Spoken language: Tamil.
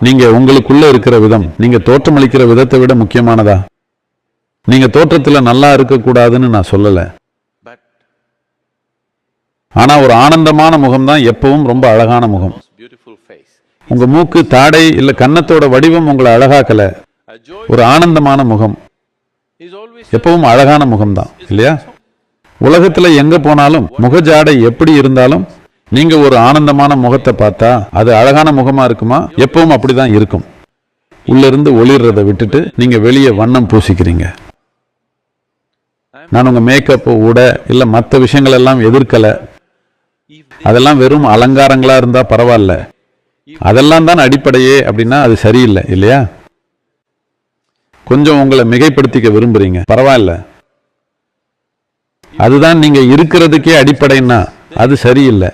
நீங்க உங்களுக்குள்ள இருக்கிற விதம் நீங்க தோற்றமளிக்கிற விதத்தை விட முக்கியமானதா? நீங்க தோற்றத்துல நல்லா இருக்க கூடாதுன்னு நான் சொல்லல. ஆனா ஒரு ஆனந்தமான முகம் தான் எப்பவும் ரொம்ப அழகான முகம். உங்க மூக்கு தாடை இல்ல கன்னத்தோட வடிவம் உங்களை அழகாக்கல. ஒரு ஆனந்தமான முகம். எப்பவும் அழகான முகம்தான் இல்லையா? உலகத்துல எங்க போனாலும் முகஜாடை எப்படி இருந்தாலும் நீங்க ஒரு ஆனந்தமான முகத்தை பார்த்தா அது அழகான முகமா இருக்குமா? எப்பவும் அப்படிதான் இருக்கும். உள்ள இருந்து ஒளிர்றத விட்டுட்டு நீங்க வெளியே வண்ணம் பூசிக்கிறீங்க. நான் உங்க மேக்கப் உட இல்ல மற்ற விஷயங்கள் எல்லாம் எதிர்க்கல. அதெல்லாம் வெறும் அலங்காரங்களா இருந்தா பரவாயில்ல. அதெல்லாம் தான் அடிப்படையே அப்படின்னா அது சரியில்லை இல்லையா? கொஞ்சம் உங்களை மிகைப்படுத்திக்க விரும்புறீங்க. பரவாயில்ல. அதுதான் நீங்க இருக்கிறதுக்கே அடிப்படைன்னா அது சரியில்லை.